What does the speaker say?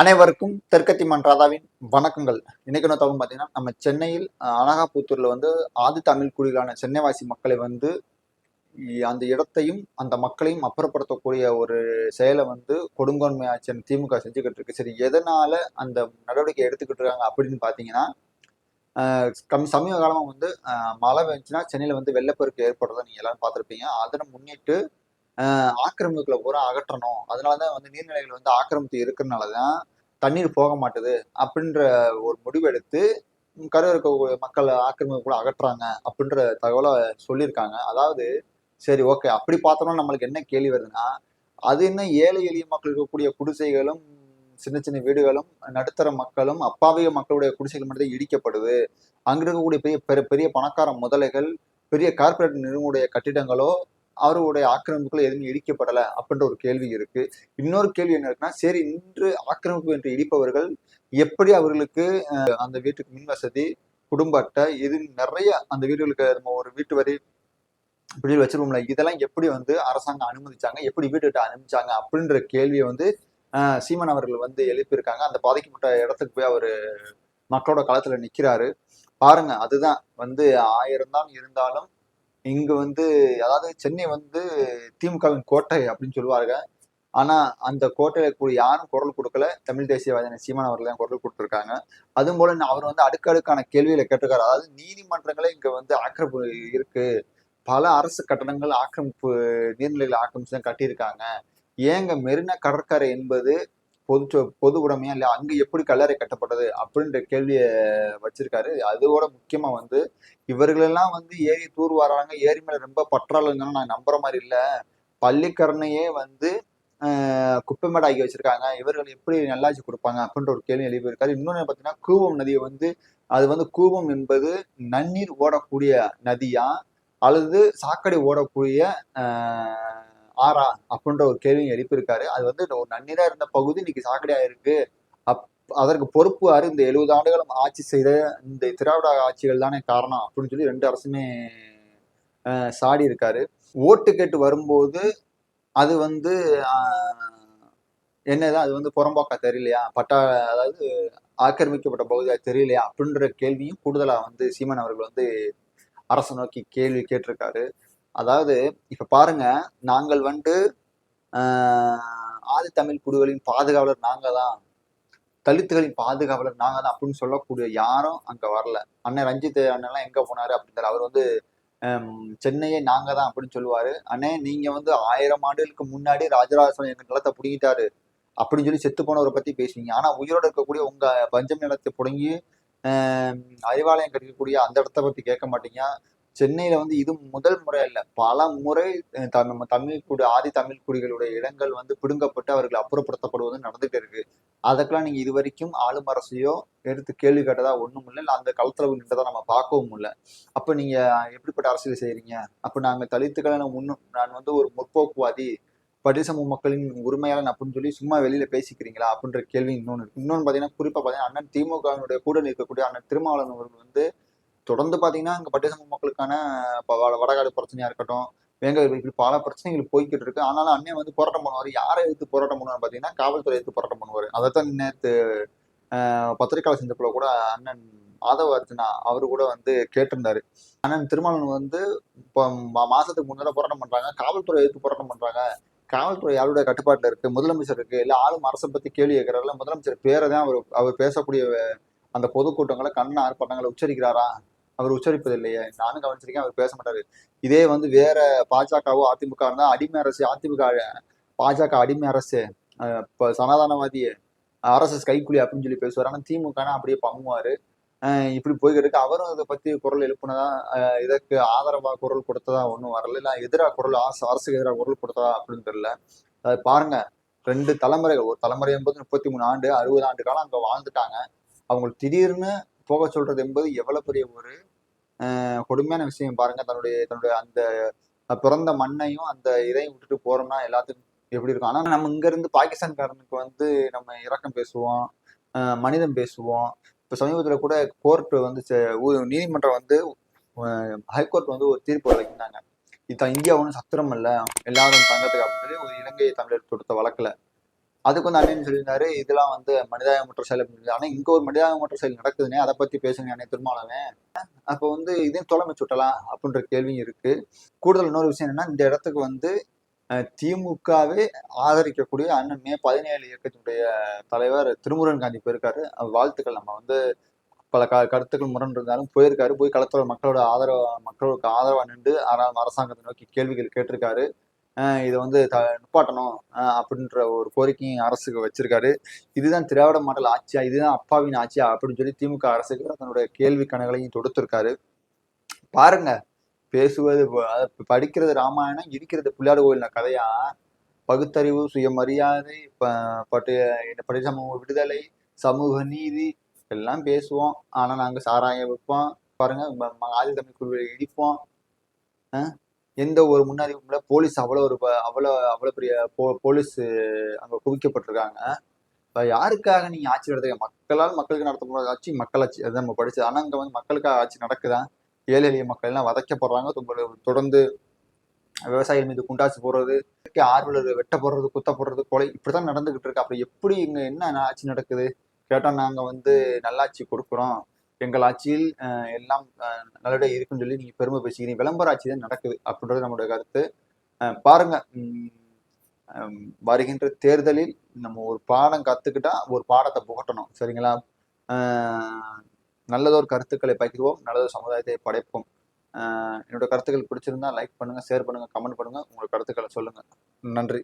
அனைவருக்கும் தெற்கத்தி மன்றாதாவின் வணக்கங்கள். இன்னைக்கு என்ன தகவல் பார்த்தீங்கன்னா நம்ம சென்னையில் அனகாபுத்தூரில் அனகாபுத்தூர்ல வந்து ஆதி தமிழ் குடிகளான சென்னைவாசி மக்களை வந்து அந்த இடத்தையும் அந்த மக்களையும் அப்புறப்படுத்தக்கூடிய ஒரு செயலை வந்து கொடுங்கோன்மை ஆட்சியன் திமுக செஞ்சுக்கிட்டு இருக்கு. சரி எதனால அந்த நடவடிக்கை எடுத்துக்கிட்டு இருக்காங்க அப்படின்னு பார்த்தீங்கன்னா கம் சமீப காலமாக வந்து மழை வந்துச்சுன்னா சென்னையில் வந்து வெள்ளப்பெருக்கு ஏற்படுறதை நீங்கள் எல்லாரும் பார்த்துருப்பீங்க. அதனை முன்னிட்டு ஆக்கிரமிப்புகளை பூரா அகற்றணும். அதனால தான் வந்து நீர்நிலைகள் வந்து ஆக்கிரமித்து இருக்கிறனால தான் தண்ணீர் போக மாட்டுது அப்படின்ற ஒரு முடிவெடுத்து கரு இருக்க மக்கள் ஆக்கிரமிப்பு கூட அகற்றுறாங்க அப்படின்ற தகவலை சொல்லியிருக்காங்க. அதாவது சரி ஓகே அப்படி பார்த்தோம்னா நம்மளுக்கு என்ன கேள்வி வருதுன்னா அது என்ன ஏழை எளிய மக்கள் இருக்கக்கூடிய குடிசைகளும் சின்ன சின்ன வீடுகளும் நடுத்தர மக்களும் அப்பாவிய மக்களுடைய குடிசைகள் மட்டும் இடிக்கப்படுது. அங்க இருக்கக்கூடிய பெரிய பெரிய பெரிய பணக்கார முதலைகள் பெரிய கார்ப்பரேட் நிறுவனுடைய கட்டிடங்களோ அவருடைய ஆக்கிரமிப்புகள் எதுவும் இடிக்கப்படலை அப்படின்ற ஒரு கேள்வி இருக்கு. இன்னொரு கேள்வி என்ன இருக்குன்னா சரி இன்று ஆக்கிரமிப்பு என்று இடிப்பவர்கள் எப்படி அவர்களுக்கு அந்த வீட்டுக்கு மின் வசதி குடும்ப அட்டை இது நிறைய அந்த வீடுகளுக்கு நம்ம ஒரு வீட்டு வரி இப்படி வச்சிருவோம்ல இதெல்லாம் எப்படி வந்து அரசாங்கம் அனுமதிச்சாங்க எப்படி வீட்டுக்கிட்ட அனுமதிச்சாங்க அப்படின்ற கேள்வியை வந்து சீமன் அவர்கள் வந்து எழுப்பியிருக்காங்க. அந்த பாதிக்கப்பட்ட இடத்துக்கு போய் அவர் மக்களோட களத்துல நிற்கிறாரு பாருங்க அதுதான் வந்து ஆயிரம் தான் இருந்தாலும் இங்க வந்து அதாவது சென்னை வந்து திமுகவின் கோட்டை அப்படின்னு சொல்லுவாருங்க ஆனா அந்த கோட்டையில கூடிய யாரும் குரல் கொடுக்கல. தமிழ் தேசியவாதியான சீமான் அவர்கள் தான் குரல் கொடுத்துருக்காங்க. அதுவும் போல அவர் வந்து அடுக்கடுக்கான கேள்வியில கேட்டிருக்காரு. அதாவது நீதிமன்றங்களே இங்க வந்து ஆக்கிரமிப்பு இருக்கு. பல அரசு கட்டடங்கள் ஆக்கிரமிப்பு நீர்நிலைகள் ஆக்கிரமிச்சு தான் கட்டியிருக்காங்க. ஏங்க மெரினா கடற்கரை என்பது பொது பொது உடைமையா இல்லை அங்க எப்படி கல்லறை கட்டப்பட்டது அப்படின்ற கேள்வியை வச்சிருக்காரு. அதோட முக்கியமா வந்து இவர்களெல்லாம் வந்து ஏரி தூர் வராங்க ஏரி மேல ரொம்ப பற்றாளங்கன்னா நான் நம்புற மாதிரி இல்லை. பள்ளிக்கரணையே வந்து குப்பைமேடாக்கி வச்சிருக்காங்க. இவர்கள் எப்படி நல்லாச்சு கொடுப்பாங்க அப்படின்ற ஒரு கேள்வி எழுப்பியிருக்காரு இன்னொன்று பார்த்தீங்கன்னா கூவம் நதியை வந்து அது வந்து கூவம் என்பது நன்னீர் ஓடக்கூடிய நதியா அல்லது சாக்கடை ஓடக்கூடிய ஆறா அப்படின்ற ஒரு கேள்வியும் எழுப்பியிருக்காரு. அது வந்து ஒரு நன்னீரா இருந்த பகுதி இன்னைக்கு சாக்கடையா இருக்கு. அப் அதற்கு பொறுப்பு யாரு இந்த எழுபது ஆண்டுகளும் ஆட்சி செய்த இந்த திராவிட ஆட்சிகள் தானே காரணம் அப்படின்னு சொல்லி ரெண்டு அரசுமே சாடி இருக்காரு. ஓட்டு கேட்டு வரும்போது அது வந்து என்னதான் அது வந்து புறம்போக்கா தெரியலையா? பட்டா அதாவது ஆக்கிரமிக்கப்பட்ட பகுதியா தெரியலையா? அப்படின்ற கேள்வியும் கூடுதலா வந்து சீமான் அவர்கள் வந்து அரசு நோக்கி கேள்வி கேட்டிருக்காரு. அதாவது இப்ப பாருங்க நாங்கள் வந்து ஆஹ், ஆதி தமிழ் குடிகளின் பாதுகாவலர் நாங்க தான் தலித்துகளின் பாதுகாவலர் நாங்க தான் அப்படின்னு சொல்லக்கூடிய யாரும் அங்க வரல. அண்ணன் ரஞ்சித் அண்ணன்லாம் எங்க போனாரு அப்படின்றாரு அவர் வந்து ஹம், சென்னையே நாங்க தான் அப்படின்னு சொல்லுவாரு. அண்ணே நீங்க வந்து ஆயிரம் ஆண்டுகளுக்கு முன்னாடி ராஜராஜ சோழன் எங்க நிலத்தை பிடுங்கிட்டாரு அப்படின்னு சொல்லி செத்து போனவரை பத்தி பேசுவீங்க ஆனா உயிரோட இருக்கக்கூடிய உங்க பஞ்சம் நிலத்தை பிடுங்கி ஆஹ், அறிவாலயம் கிடைக்கக்கூடிய அந்த இடத்த பத்தி கேட்க மாட்டீங்க. சென்னையில வந்து இது முதல் முறை இல்ல. பல முறை த- நம்ம தமிழ் குடி ஆதி தமிழ் குடிகளுடைய இடங்கள் வந்து பிடுங்கப்பட்டு அவர்கள் அப்புறப்படுத்தப்படுவது நடந்துட்டு இருக்கு. அதுக்கெல்லாம் நீங்க இது வரைக்கும் ஆளும் அரசையோ எடுத்து கேள்வி கேட்டதா ஒண்ணும் இல்லை. அந்த களத்துல நின்றதா நம்ம பார்க்கவும் இல்லை. அப்ப நீங்க எப்படிப்பட்ட அரசியல் செய்யறீங்க அப்ப நாங்க தலித்துக்களை முன்னும் நான் வந்து ஒரு முற்போக்குவாதி பட்டிசமூக மக்களின் உரிமையாளன் அப்படின்னு சொல்லி சும்மா வெளியில பேசிக்கிறீங்களா? அப்படின்ற கேள்வி இன்னொன்று இன்னொன்று இன்னொன்னு பாத்தீங்கன்னா குறிப்பா பாத்தீங்கன்னா அண்ணன் திமுகவினுடைய கூட இருக்கக்கூடிய அண்ணன் திருமாவளவன் அவர்கள் வந்து தொடர்ந்து பாத்தீங்கன்னா அங்க பட்டிசமூக மக்களுக்கான வடகாடு பிரச்சனையா இருக்கட்டும் வேங்கல் இப்படி பல பிரச்சனைகள் போய்கிட்டு இருக்கு. ஆனாலும் அண்ணன் வந்து போராட்டம் பண்ணுவார். யாரை எடுத்து போராட்டம் பண்ணுவார் பாத்தீங்கன்னா காவல்துறை எடுத்து போராட்டம் பண்ணுவார். அதைத்தான் நேற்று பத்திரிகையாளர் சந்திப்பில் கூட அண்ணன் ஆதவ அர்ஜுனா அவரு கூட வந்து கேட்டிருந்தாரு. அண்ணன் திருமாவளவன் வந்து இப்போ மாசத்துக்கு முன்னாடி போராட்டம் பண்றாங்க. காவல்துறை எதிர்த்து போராட்டம் பண்றாங்க. காவல்துறை யாருடைய கட்டுப்பாட்டுல இருக்கு? முதலமைச்சர் இருக்கு. இல்லை ஆளும் அரசை பத்தி கேள்வி கேட்கிறாருல முதலமைச்சர் பேரை தான் அவர் அவர் பேசக்கூடிய அந்த பொதுக்கூட்டங்களை கண்ண ஆர்ப்பாட்டங்களை உச்சரிக்கிறாரா? அவர் உச்சரிப்பது இல்லையே நானும் கவனிச்சிருக்கேன் அவர் பேச மாட்டாரு. இதே வந்து வேற பாஜகவோ அதிமுக இருந்தா அடிமை அரசு அதிமுக பாஜக அடிமை அரசு. இப்போ இப்ப சனாதனவாதி ஆர்எஸ்எஸ் கைக்குழி அப்படின்னு சொல்லி பேசுவார். ஆனால் திமுகனா அப்படியே பங்குவாரு இப்படி போய்கிட்டு இருக்கு அவரும் அதை பத்தி குரல் எழுப்புனதா இதற்கு ஆதரவா குரல் கொடுத்ததா ஒன்றும் வரல. இல்லை எதிராக குரல் அரசு அரசுக்கு எதிராக குரல் கொடுத்ததா அப்படின்னு தெரியல. அது பாருங்க. ரெண்டு தலைமுறைகள் ஒரு தலைமுறை என்பது முப்பத்தி மூணு ஆண்டு அறுபது ஆண்டு காலம் அங்கே வாழ்ந்துட்டாங்க. அவங்க திடீர்னு போக சொல்றது என்பது எவ்வளவு பெரிய ஒரு கொடுமையான விஷயம் பாருங்க. தன்னுடைய தன்னுடைய அந்த பிறந்த மண்ணையும் அந்த இதையும் விட்டுட்டு போறோம்னா எல்லாத்துக்கும் எப்படி இருக்கும்? ஆனா நம்ம இங்க இருந்து பாகிஸ்தான்காரனுக்கு வந்து நம்ம இரக்கம் பேசுவோம் மனிதம் பேசுவோம். இப்ப சமீபத்துல கூட கோர்ட் வந்து நீதிமன்றம் வந்து ஹைகோர்ட் வந்து ஒரு தீர்ப்பு வழங்கினாங்க. இது இந்தியா ஒன்றும் சத்திரம் இல்லை. எல்லாரும் தங்கத்துக்கு அப்படின்னு சொல்லி ஒரு இலங்கை தமிழர் கொடுத்த வழக்குல. அதுக்கு வந்து அண்ணன் சொல்லியிருந்தாரு இதெல்லாம் வந்து மனிதாயமற்ற செயல் அப்படின்னு ஆனா இங்க ஒரு மனிதாயமற்ற செயல் நடக்குதுன்னே அதை பத்தி பேசுங்க அண்ணன் திருமாவளவன் அப்போ வந்து இதையும் தொலைமை சுட்டலாம் அப்படின்ற கேள்வியும் இருக்கு. கூடுதல் இன்னொரு விஷயம் என்னன்னா இந்த இடத்துக்கு வந்து திமுகவே ஆதரிக்கக்கூடிய அண்ணன் மே பதினேழு இயக்கத்தினுடைய தலைவர் திருமுருகன் காந்தி போயிருக்காரு. அவர் வாழ்த்துக்கள். நம்ம வந்து பல க கருத்துக்கள் முரண் இருந்தாலும் போயிருக்காரு. போய் களத்தில் மக்களோட ஆதரவு மக்களுக்கு ஆதரவாக நின்று அரசாங்கத்தை நோக்கி கேள்விகள் கேட்டிருக்காரு. இதை வந்து த நிப்பாட்டணும். அப்படின்ற ஒரு கோரிக்கையும் அரசுக்கு வச்சிருக்காரு. இதுதான் திராவிட மாடல் ஆட்சியா இதுதான் அப்பாவின் ஆட்சியா அப்படின்னு சொல்லி திமுக அரசுக்கு தன்னுடைய கேள்வி கணக்குகளையும் தொடுத்திருக்காரு. பாருங்க பேசுவது படிக்கிறது ராமாயணம் இருக்கிறது பிள்ளையாடு கோயில் கதையா? பகுத்தறிவு சுயமரியாதை பட்டு பட்டிய சமூக விடுதலை சமூக நீதி எல்லாம் பேசுவோம். ஆனால் நாங்கள் சாராயம் வைப்போம். பாருங்க ஆதி தமிழ் குழுவை இடிப்போம். எந்த ஒரு முன்னறிவும் இல்லை போலீஸ் அவ்வளோ ஒரு அவ்வளோ அவ்வளோ பெரிய போ போலீஸ் அங்க குவிக்கப்பட்டிருக்காங்க. இப்போ யாருக்காக நீங்க ஆட்சி நடத்துங்க மக்களால் மக்களுக்கு நடத்தப்படுற ஆட்சி மக்களாட்சி. அதுதான் நம்ம படிச்சது ஆனால் இங்கே வந்து மக்களுக்காக ஆட்சி நடக்குதான் ஏழை எளிய மக்கள் எல்லாம் வதைக்கப்படுறாங்க தொடர்ந்து விவசாயிகள் மீது குண்டாசு போடுறது இயற்கை ஆர்வலர் வெட்ட போடுறது குத்த போடுறது கொலை இப்படிதான் நடந்துகிட்டு இருக்கு. அப்புறம் எப்படி இங்க என்ன ஆட்சி நடக்குது? கேட்டா நாங்க வந்து நல்லாட்சி கொடுக்குறோம். எங்கள் ஆட்சியில் எல்லாம் நல்லபடியாக இருக்குன்னு சொல்லி நீங்க பெருமை பேசிக்கிறீங்க. விளம்பர ஆட்சி தான் நடக்குது அப்படின்றது நம்மளுடைய கருத்து. பாருங்க வருகின்ற தேர்தலில் நம்ம ஒரு பாடம் கத்துக்கிட்டா ஒரு பாடத்தை புகட்டணும். சரிங்களா? அஹ், நல்லதொரு கருத்துக்களை பகிர்வோம் நல்லதொரு சமுதாயத்தை படைப்போம். என்னோட கருத்துக்கள் பிடிச்சிருந்தா லைக் பண்ணுங்க ஷேர் பண்ணுங்க கமெண்ட் பண்ணுங்க. உங்களோட கருத்துக்களை சொல்லுங்க. நன்றி.